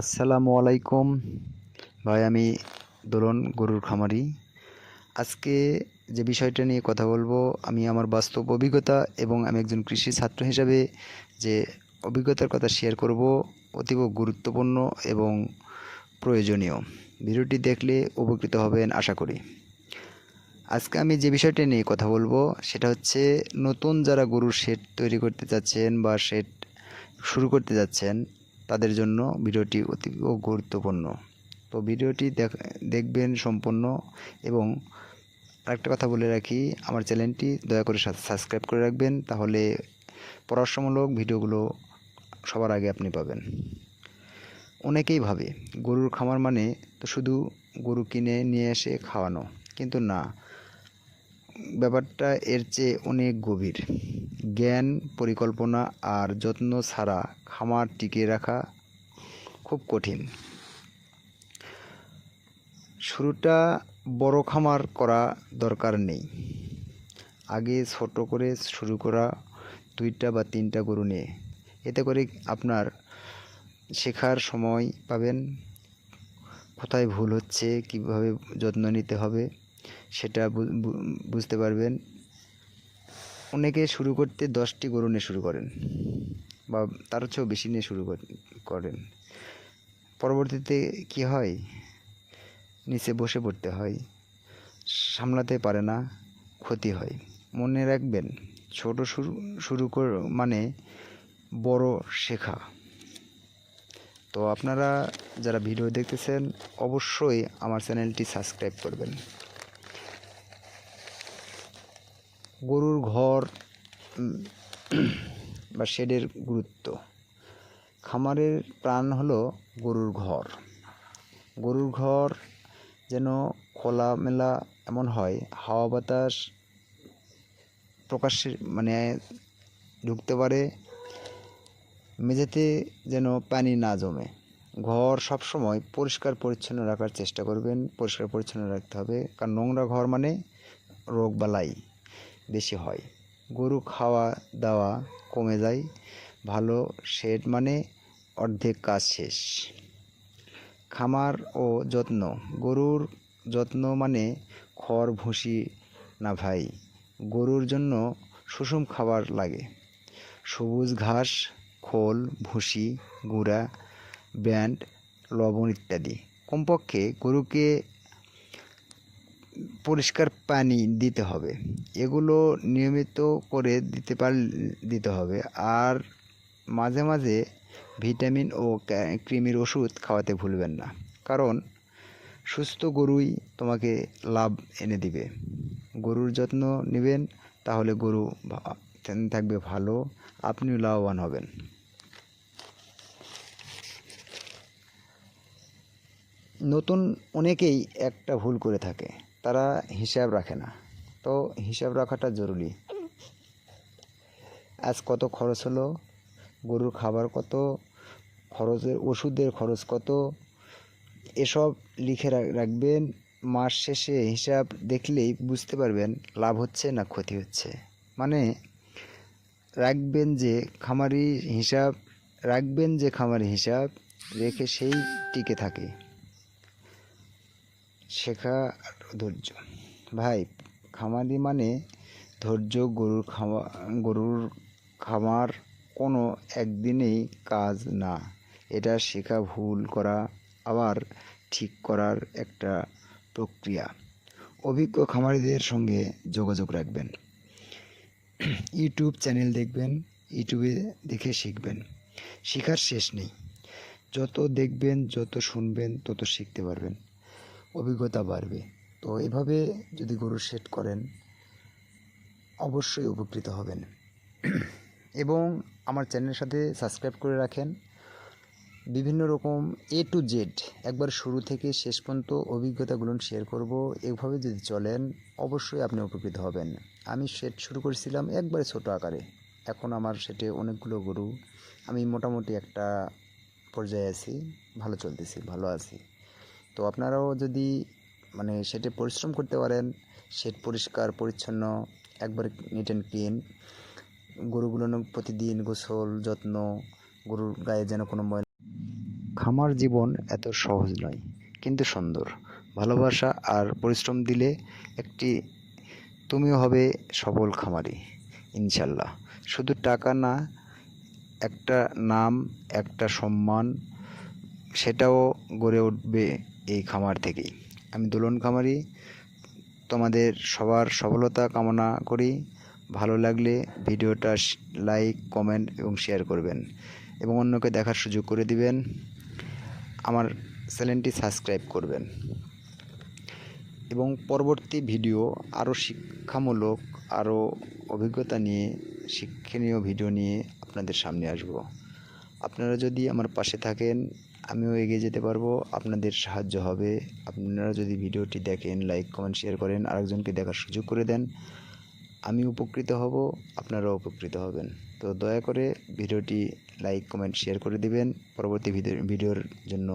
আসসালামু আলাইকুম। ভাই, আমি দোলন গরুর খামারি। আজকে যে বিষয়টা নিয়ে কথা বলব, আমি আমার বাস্তব অভিজ্ঞতা এবং আমি একজন কৃষি ছাত্র হিসাবে যে অভিজ্ঞতার কথা শেয়ার করব অতীব গুরুত্বপূর্ণ এবং প্রয়োজনীয়। ভিডিওটি দেখলে উপকৃত হবেন আশা করি। আজকে আমি যে বিষয়টা নিয়ে কথা বলব, সেটা হচ্ছে নতুন যারা গরুর শেড তৈরি করতে চাচ্ছেন বা শেড শুরু করতে যাচ্ছেন তাদের জন্য ভিডিওটি অতি গুরুত্বপূর্ণ। তো ভিডিওটি দেখবেন সম্পূর্ণ এবং আরেকটা কথা বলে রাখি, আমার চ্যানেলটি দয়া করে সাবস্ক্রাইব করে রাখবেন, তাহলে পরামর্শমূলক ভিডিওগুলো সবার আগে আপনি পাবেন। অনেকেই ভাবে, গরুর খামার মানে তো শুধু গরু কিনে নিয়ে এসে খাওয়ানো, কিন্তু না। ব্যাপারটা এর চেয়ে অনেক গভীর। জ্ঞান, পরিকল্পনা আর যত্ন ছাড়া খামার টিকিয়ে রাখা খুব কঠিন। শুরুটা বড় খামার করা দরকার নেই। আগে ছোট করে শুরু করা দুইটা বা তিনটা গরু নিয়ে। এতে করে আপনার শেখার সময় পাবেন, কোথায় ভুল হচ্ছে, কীভাবে যত্ন নিতে হবে সেটা বুঝতে পারবেন। অনেকে শুরু করতে দশটি গরু নিয়ে শুরু করেন বা তার চেয়েও বেশি নিয়ে শুরু করেন। পরবর্তীতে কি হয়? নিচে বসে পড়তে হয়, সামলাতে পারে না, ক্ষতি হয়। মনে রাখবেন, ছোট শুরু শুরু কর মানে বড় শেখা। তো আপনারা যারা ভিডিও দেখতেছেন, অবশ্যই আমার চ্যানেলটি সাবস্ক্রাইব করবেন। গরুর ঘর বা শেডের গুরুত্ব। খামারের প্রাণ হলো গরুর ঘর। গরুর ঘর যেন খোলামেলা এমন হয়, হাওয়া বাতাস প্রকাশ্যে মানে ঢুকতে পারে, মেঝেতে যেন পানি না জমে। ঘর সব সময় পরিষ্কার পরিচ্ছন্ন রাখার চেষ্টা করবেন, পরিষ্কার পরিচ্ছন্ন রাখতে হবে। কারণ নোংরা ঘর মানে রোগ বালাই। বেশি হয়। গরু খাওয়া দাওয়া কমে যায়। ভালো শেড মানে অর্ধেক কাজ শেষ। খামার ও যত্ন। গরুর যত্ন মানে খড় ভুসি না ভাই, গরুর জন্য সুষম খাবার লাগে। সবুজ ঘাস, খোল, ভুসি, গুঁড়া, ব্যান্ড, লবণ ইত্যাদি। কমপক্ষে গরুকে পরিষ্কার পানি দিতে হবে। এগুলো নিয়মিত করে দিতে পার, দিতে হবে। আর মাঝে মাঝে ভিটামিন ও ক্রিমির ওষুধ খাওয়াতে ভুলবেন না। কারণ সুস্থ গরুই তোমাকে লাভ এনে দিবে। গরুর যত্ন নেবেন, তাহলে গরু থাকবে ভালো, আপনিও লাভবান হবেন। নতুন অনেকেই একটা ভুল করে থাকে। তারা হিসাব রাখে না। তো হিসাব রাখাটা জরুরি। আজ কত খরচ হলো? গরুর খাবার কত? খরচের ওষুধের খরচ কত? এসব লিখে রাখবেন। মাস শেষে হিসাব দেখলেই বুঝতে পারবেন লাভ হচ্ছে না ক্ষতি হচ্ছে। মানে রাখবেন যে খামারি হিসাব, রাখবেন যে খামারি হিসাব, রেখে সেই টিকে থাকে। শেখা ধৈর্য। ভাই খামারি মানে ধৈর্য, গরুর খামা, গরুর খামার কোনো একদিনেই কাজ না। এটা শেখা ভুল করা, আবার ঠিক করার একটা প্রক্রিয়া। অভিজ্ঞ খামারিদের সঙ্গে যোগাযোগ রাখবেন। ইউটিউব চ্যানেল দেখবেন, ইউটিউবে দেখে শিখবেন। শেখার শেষ নেই। যত দেখবেন, যত শুনবেন, তত শিখতে পারবেন। অভিজ্ঞতা বাড়বে। তো এভাবে যদি গরু সেট করেন, অবশ্যই উপকৃত হবেন। এবং আমার চ্যানেলের সাথে সাবস্ক্রাইব করে রাখেন। বিভিন্ন রকম এ টু জেড একবার শুরু থেকে শেষ পর্যন্ত অভিজ্ঞতাগুলো শেয়ার করব। এভাবে যদি চলেন, অবশ্যই আপনি উপকৃত হবেন। আমি সেট শুরু করেছিলাম একবারে ছোট আকারে। এখন আমার সেটে অনেকগুলো গরু। আমি মোটামুটি একটা পর্যায়ে আছি। ভালো চলতেছি, ভালো আছি। তো আপনারাও যদি মানে সেটে পরিশ্রম করতে পারেন, সেট পরিষ্কার, পরিচ্ছন্ন, একবার নিট অ্যান্ড ক্লিন গরুগুলো প্রতিদিন গোসল, যত্ন, গরুর গায়ে যেন কোনো ময়লা খামার জীবন এত সহজ নয়, কিন্তু সুন্দর। ভালোবাসা আর পরিশ্রম দিলে একটি তুমিও হবে সফল খামারি, ইনশাল্লাহ। শুধু টাকা না, একটা নাম, একটা সম্মান, সেটাও গড়ে উঠবে এই খামার থেকেই। আমি দোলন খামারি, তোমাদের সবার সফলতা কামনা করি। ভালো লাগলে ভিডিওটা লাইক কমেন্ট এবং শেয়ার করবেন এবং অন্যকে দেখার সুযোগ করে দিবেন। আমার চ্যানেলটি সাবস্ক্রাইব করবেন। এবং পরবর্তী ভিডিও, আরও শিক্ষামূলক, আরও অভিজ্ঞতা নিয়ে, শিক্ষণীয় ভিডিও নিয়ে আপনাদের সামনে আসব। আপনারা যদি আমার পাশে থাকেন আমিও এগিয়ে যেতে পারব, আপনাদের সাহায্য হবে। আপনারা যদি ভিডিওটি দেখেন লাইক কমেন্ট শেয়ার করেন, আরেকজনকে দেখার সুযোগ করে দেন, আমি উপকৃত হব, আপনারাও উপকৃত হবেন। তো দয়া করে ভিডিওটি লাইক কমেন্ট শেয়ার করে দিবেন। পরবর্তী ভিডিও ভিডিওর জন্য